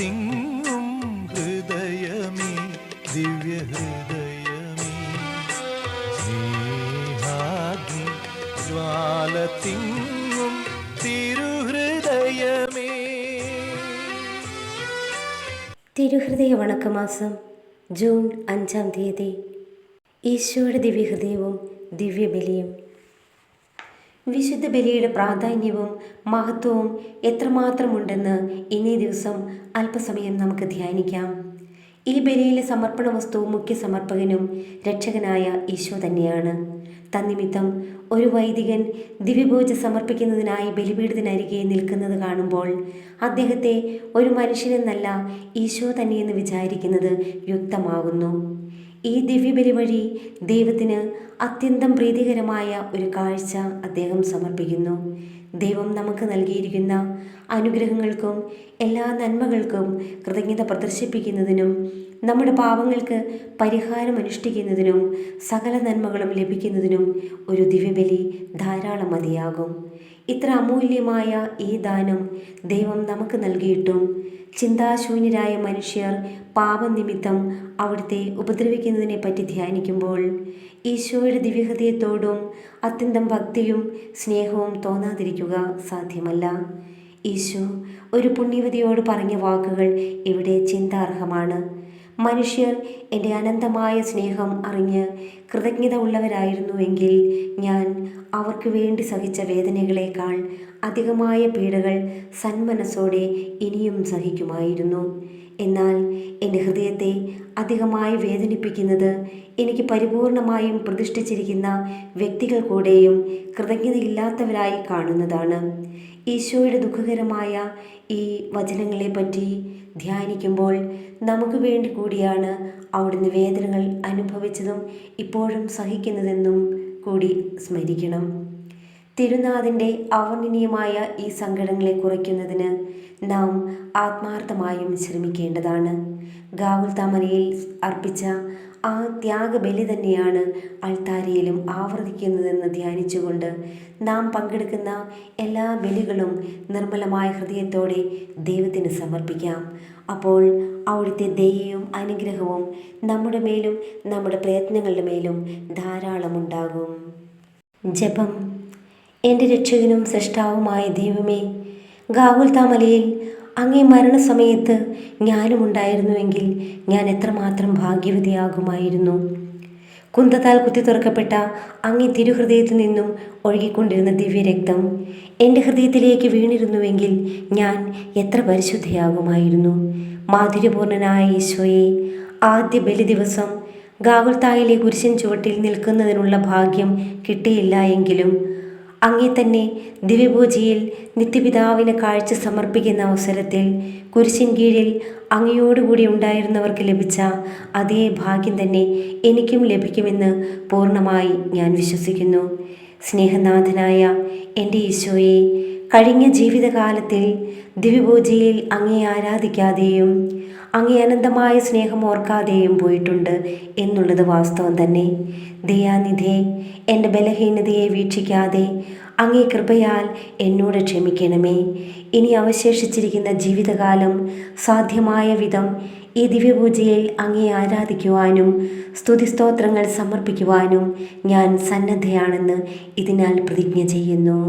തിങ്ങും ഹൃദയമേ ദിവ്യഹൃദയമേ. സ്നേഹാഗ്നി ജ്വാല തിങ്ങും തിരുഹൃദയമേ. തിരുഹൃദയ വണക്കമാസം ജൂൺ അഞ്ചാം തീയതി. ഈശോയുടെ ദിവ്യഹൃദയവും ദിവ്യബലിയും. വിശുദ്ധ ബലിയുടെ പ്രാധാന്യവും മഹത്വവും എത്രമാത്രമുണ്ടെന്ന് ഇന്നേ ദിവസം അല്പസമയം നമുക്ക് ധ്യാനിക്കാം. ഈ ബലിയിലെ സമർപ്പണ വസ്തു മുഖ്യ സമർപ്പകനും രക്ഷകനായ ഈശോ തന്നെയാണ്. തന്നിമിത്തം ഒരു വൈദികൻ ദിവ്യപൂജ സമർപ്പിക്കുന്നതിനായി ബലിപീഠത്തിനരികെ നിൽക്കുന്നത് കാണുമ്പോൾ അദ്ദേഹത്തെ ഒരു മനുഷ്യനെന്നല്ല ഈശോ തന്നെയെന്ന് വിചാരിക്കുന്നത് യുക്തമാകുന്നു ഈ ദിവ്യബലി വഴി ദൈവത്തിന് അത്യന്തം പ്രീതികരമായ ഒരു കാഴ്ച അദ്ദേഹം സമർപ്പിക്കുന്നു. ദൈവം നമുക്ക് നൽകിയിരിക്കുന്ന അനുഗ്രഹങ്ങൾക്കും എല്ലാ നന്മകൾക്കും കൃതജ്ഞത പ്രദർശിപ്പിക്കുന്നതിനും നമ്മുടെ പാവങ്ങൾക്ക് പരിഹാരം അനുഷ്ഠിക്കുന്നതിനും സകല നന്മകളും ലഭിക്കുന്നതിനും ഒരു ദിവ്യബലി ധാരാളം മതിയാകും ഇത്ര അമൂല്യമായ ഈ ദാനം ദൈവം നമുക്ക് നൽകിയിട്ടും. ചിന്താശൂന്യരായ മനുഷ്യർ പാപനിമിത്തം അവിടുത്തെ ഉപദ്രവിക്കുന്നതിനെ പറ്റി ധ്യാനിക്കുമ്പോൾ ഈശോയുടെ ദിവ്യഹൃദയത്തോടും അത്യന്തം ഭക്തിയും സ്നേഹവും തോന്നാതിരിക്കുക സാധ്യമല്ല. ഈശോ ഒരു പുണ്യവതിയോട് പറഞ്ഞ വാക്കുകൾ ഇവിടെ ചിന്താർഹമാണ്. മനുഷ്യർ എന്റെ അനന്തമായ സ്നേഹം അറിഞ്ഞ് കൃതജ്ഞത ഉള്ളവരായിരുന്നുവെങ്കിൽ ഞാൻ അവർക്ക് വേണ്ടി സഹിച്ച വേദനകളേക്കാൾ അധികമായ പീഡകൾ സന്മനസ്സോടെ ഇനിയും സഹിക്കുമായിരുന്നു. എന്നാൽ എന്റെ ഹൃദയത്തെ അധികമായി വേദനിപ്പിക്കുന്നത് എനിക്ക് പരിപൂർണമായും പ്രതിഷ്ഠിച്ചിരിക്കുന്ന വ്യക്തികൾ കൂടെയും കൃതജ്ഞതയില്ലാത്തവരായി കാണുന്നതാണ്. ഈശോയുടെ ദുഃഖകരമായ ഈ വചനങ്ങളെപ്പറ്റി ധ്യാനിക്കുമ്പോൾ നമുക്ക് വേണ്ടി കൂടിയാണ് അവിടുന്ന് വേദനകൾ അനുഭവിച്ചതും ഇപ്പോഴും സഹിക്കുന്നതെന്നും കൂടി സ്മരിക്കണം. തിരുനാഥന്റെ അവർണനീയമായ ഈ സങ്കടങ്ങളെ കുറയ്ക്കുന്നതിന് നാം ആത്മാർത്ഥമായും ശ്രമിക്കേണ്ടതാണ്. ഗാവുൽ താമരയിൽ അർപ്പിച്ച ആ ത്യാഗബലി തന്നെയാണ് അൾത്താരയിലും ആവർത്തിക്കുന്നതെന്ന് ധ്യാനിച്ചുകൊണ്ട് നാം പങ്കെടുക്കുന്ന എല്ലാ ബലികളും നിർമ്മലമായ ഹൃദയത്തോടെ ദൈവത്തിന് സമർപ്പിക്കാം. അപ്പോൾ അവിടുത്തെ ദയയും അനുഗ്രഹവും നമ്മുടെ മേലും നമ്മുടെ പ്രയത്നങ്ങളുടെ മേലും ധാരാളമുണ്ടാകും. ജപം എന്റെ രക്ഷകനും സൃഷ്ടാവുമായ ദൈവമേ ഗാവുൽത്താമലയിൽ അങ്ങേ മരണസമയത്ത് ഞാനും ഉണ്ടായിരുന്നുവെങ്കിൽ ഞാൻ എത്രമാത്രം ഭാഗ്യവതിയാകുമായിരുന്നു. കുന്തത്താൽ കുത്തി തുറക്കപ്പെട്ട അങ്ങേ തിരുഹൃദയത്തിൽ നിന്നും ഒഴുകിക്കൊണ്ടിരുന്ന ദിവ്യരക്തം എന്റെ ഹൃദയത്തിലേക്ക് വീണിരുന്നുവെങ്കിൽ ഞാൻ എത്ര പരിശുദ്ധയാകുമായിരുന്നു. മാധുര്യപൂർണനായ ഈശോയെ ആദ്യ ബലി ദിവസം ഗാകുൽത്തായിലെ കുരിശൻ ചുവട്ടിൽ നിൽക്കുന്നതിനുള്ള ഭാഗ്യം കിട്ടിയില്ല എങ്കിലും അങ്ങേ തന്നെ ദിവ്യപൂജയിൽ നിത്യപിതാവിന് കാഴ്ച സമർപ്പിക്കുന്ന അവസരത്തിൽ കുരിശിൻ കീഴിൽ അങ്ങയോടുകൂടി ഉണ്ടായിരുന്നവർക്ക് ലഭിച്ച അതേ ഭാഗ്യം തന്നെ എനിക്കും ലഭിക്കുമെന്ന് പൂർണമായി ഞാൻ വിശ്വസിക്കുന്നു. സ്നേഹനാഥനായ എന്റെ ഈശോയെ കഴിഞ്ഞ ജീവിതകാലത്തിൽ ദിവ്യപൂജയിൽ അങ്ങേ ആരാധിക്കാതെയും അങ്ങേ അനന്തമായ സ്നേഹം ഓർക്കാതെയും പോയിട്ടുണ്ട് എന്നുള്ളത് വാസ്തവം തന്നെ. ദയാനിധേ എന്റെ ബലഹീനതയെ വീക്ഷിക്കാതെ അങ്ങേ കൃപയാൽ എന്നോട് ക്ഷമിക്കണമേ. ഇനി അവശേഷിച്ചിരിക്കുന്ന ജീവിതകാലം സാധ്യമായ വിധം ഈ ദിവ്യപൂജയിൽ അങ്ങേ ആരാധിക്കുവാനും സ്തുതിസ്തോത്രങ്ങൾ സമർപ്പിക്കുവാനും ഞാൻ സന്നദ്ധയാണെന്ന് ഇതിനാൽ പ്രതിജ്ഞ ചെയ്യുന്നു.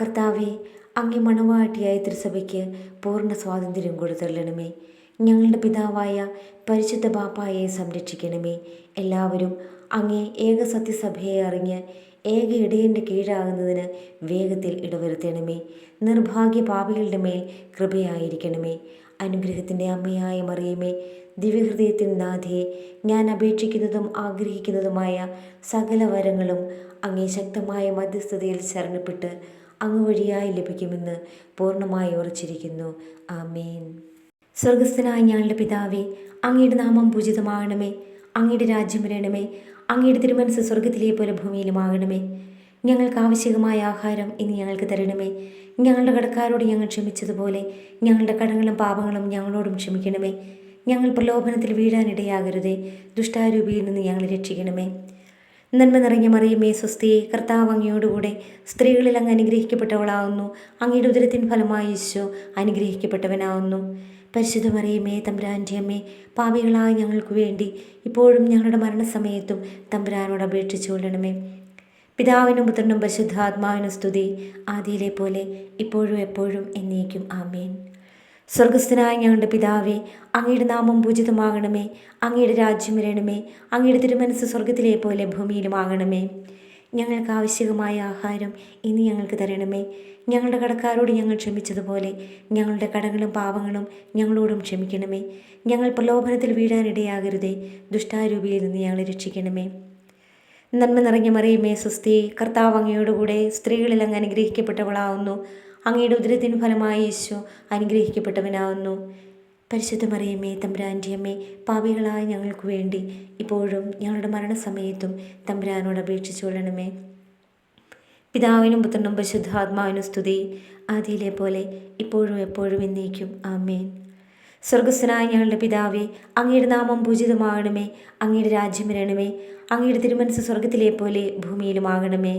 കർത്താവെ അങ്ങേ മണവാട്ടിയായ തിരുസഭയ്ക്ക് പൂർണ സ്വാതന്ത്ര്യം കൊടുത്തള്ളണമേ. ഞങ്ങളുടെ പിതാവായ പരിശുദ്ധ ബാപ്പായെ സംരക്ഷിക്കണമേ. എല്ലാവരും അങ്ങേ ഏക സത്യസഭയെ അറിഞ്ഞ് ഏക ഇടയന്റെ കീഴാകുന്നതിന് വേഗത്തിൽ ഇടവരുത്തണമേ. നിർഭാഗ്യ പാപികളുടെ മേൽ കൃപയായിരിക്കണമേ. അനുഗ്രഹത്തിന്റെ അമ്മയായ മറിയമേ ദിവ്യഹൃദയത്തിൻ നാഥയെ ഞാൻ അപേക്ഷിക്കുന്നതും ആഗ്രഹിക്കുന്നതുമായ സകല വരങ്ങളും അങ്ങേ ശക്തമായ മധ്യസ്ഥതയിൽ ശരണപ്പെട്ട് അങ്ങ് വഴിയായി ലഭിക്കുമെന്ന് പൂർണമായി ഉറച്ചിരിക്കുന്നു. ആമേൻ. സ്വർഗസ്ഥനായ ഞങ്ങളുടെ പിതാവേ അങ്ങയുടെ നാമം പൂജിതമാകണമേ. അങ്ങയുടെ രാജ്യം വരണമേ. അങ്ങയുടെ തിരുമനസ് സ്വർഗത്തിലെ പോലെ ഭൂമിയിലുമാകണമേ ഞങ്ങൾക്ക് ആവശ്യമായ ആഹാരം ഇന്ന് ഞങ്ങൾക്ക് തരണമേ. ഞങ്ങളുടെ കടക്കാരോട് ഞങ്ങൾ ക്ഷമിച്ചതുപോലെ ഞങ്ങളുടെ കടങ്ങളും പാപങ്ങളും ഞങ്ങളോടും ക്ഷമിക്കണമേ. ഞങ്ങൾ പ്രലോഭനത്തിൽ വീഴാനിടയാകരുതേ. ദുഷ്ടാരൂപിയിൽ നിന്ന് ഞങ്ങളെ രക്ഷിക്കണമേ. നന്മ നിറഞ്ഞ മറിയമേ സ്വസ്തിയെ കർത്താവ് അങ്ങയോടുകൂടെ സ്ത്രീകളിൽ അങ്ങ് അനുഗ്രഹിക്കപ്പെട്ടവളാവുന്നു അങ്ങയുടെ ഉദരത്തിൻ ഫലമായി യേശു അനുഗ്രഹിക്കപ്പെട്ടവനാവുന്നു പരിശുദ്ധ മറിയമേ തമ്പുരാന്റെ അമ്മേ പാപികളായ ഞങ്ങൾക്ക് വേണ്ടി ഇപ്പോഴും ഞങ്ങളുടെ മരണസമയത്തും തമ്പുരാനോട് അപേക്ഷിച്ചു കൊള്ളണമേ. പിതാവിനും പുത്രനും പരിശുദ്ധാത്മാവിനും സ്തുതി. ആദിയിലെ പോലെ ഇപ്പോഴും എപ്പോഴും എന്നേക്കും. ആമേൻ. സ്വർഗസ്ഥനായ ഞങ്ങളുടെ പിതാവേ അങ്ങയുടെ നാമം പൂജിതമാകണമേ അങ്ങയുടെ രാജ്യം വരണമേ അങ്ങയുടെ തിരുമനസ് സ്വർഗത്തിലെ പോലെ ഭൂമിയിലുമാകണമേ. ഞങ്ങൾക്ക് ആവശ്യകമായ ആഹാരം ഇനി ഞങ്ങൾക്ക് തരണമേ. ഞങ്ങളുടെ കടക്കാരോട് ഞങ്ങൾ ക്ഷമിച്ചതുപോലെ ഞങ്ങളുടെ കടങ്ങളും പാവങ്ങളും ഞങ്ങളോടും ക്ഷമിക്കണമേ. ഞങ്ങൾ പ്രലോഭനത്തിൽ വീഴാനിടയാകരുതേ ദുഷ്ടാരൂപിയിൽ നിന്ന് ഞങ്ങളെ രക്ഷിക്കണമേ. നന്മ നിറഞ്ഞ മറിയുമേ സ്വസ്തി കർത്താവ് അങ്ങയോടുകൂടെ സ്ത്രീകളിൽ അങ്ങ് അനുഗ്രഹിക്കപ്പെട്ടവളാവുന്നു. അങ്ങയുടെ ഉദരത്തിൻ ഫലമായി യേശു അനുഗ്രഹിക്കപ്പെട്ടവനാവുന്നു. പരിശുദ്ധ മറിയമ്മേ തമ്പുരാന്റെ അമ്മേ പാപികളായ ഞങ്ങൾക്ക് വേണ്ടി ഇപ്പോഴും ഞങ്ങളുടെ മരണസമയത്തും തമ്പുരാനോട് അപേക്ഷിച്ചു കൊള്ളണമേ. പിതാവിനും പുത്രനും പരിശുദ്ധാത്മാവിനും സ്തുതി. ആദിയിലെ പോലെ ഇപ്പോഴും എപ്പോഴും എന്നേക്കും. ആമേൻ. സ്വർഗസ്വനായ ഞങ്ങളുടെ പിതാവേ അങ്ങയുടെ നാമം പൂജിതമാകണമേ അങ്ങയുടെ രാജ്യം വരണമേ അങ്ങയുടെ തിരുമനസ് സ്വർഗത്തിലെ പോലെ ഭൂമിയിലുമാകണമേ.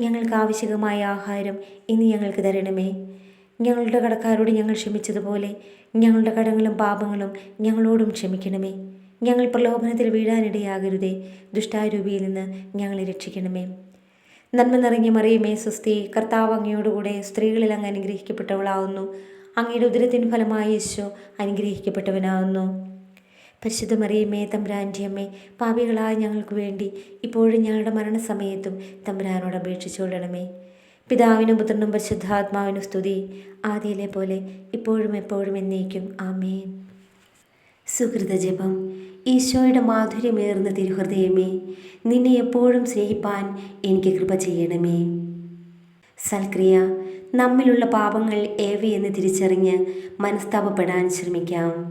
ഞങ്ങൾക്ക് ആവശ്യകമായ ആഹാരം ഇന്ന് ഞങ്ങൾക്ക് തരണമേ. ഞങ്ങളുടെ കടക്കാരോട് ഞങ്ങൾ ക്ഷമിച്ചതുപോലെ ഞങ്ങളുടെ കടങ്ങളും പാപങ്ങളും ഞങ്ങളോടും ക്ഷമിക്കണമേ. ഞങ്ങൾ പ്രലോഭനത്തിൽ വീഴാനിടയാകരുതേ. ദുഷ്ടാരൂപിയിൽ നിന്ന് ഞങ്ങളെ രക്ഷിക്കണമേ. നന്മ നിറഞ്ഞ മറിയമേ സ്വസ്തി കർത്താവ് അങ്ങയോടുകൂടെ സ്ത്രീകളിൽ അങ്ങ് അനുഗ്രഹിക്കപ്പെട്ടവളാവുന്നു. അങ്ങയുടെ ഉദരത്തിൻ ഫലമായി യേശു അനുഗ്രഹിക്കപ്പെട്ടവനാവുന്നു. പരിശുദ്ധ മറിയമ്മേ തമ്പുരാന്റെ പാപികളായ ഞങ്ങൾക്ക് വേണ്ടി ഇപ്പോഴും ഞങ്ങളുടെ മരണസമയത്തും തമ്പുരാനോട് അപേക്ഷിച്ചുകൊള്ളണമേ പിതാവിനും പുത്രനും പരിശുദ്ധാത്മാവിനും സ്തുതി. ആദ്യയിലെ പോലെ ഇപ്പോഴും എപ്പോഴും എന്നേക്കും. ആമേൻ. സുഹൃത ജപം. ഈശോയുടെ മാധുര്യമേറുന്ന തിരുഹൃദയമേ നിന്നെ എപ്പോഴും സ്നേഹിപ്പാൻ എനിക്ക് കൃപ ചെയ്യണമേ. സൽക്രിയ നമ്മിലുള്ള പാപങ്ങൾ ഏവയെന്ന് തിരിച്ചറിഞ്ഞ് മനസ്താപപ്പെടാൻ ശ്രമിക്കാം.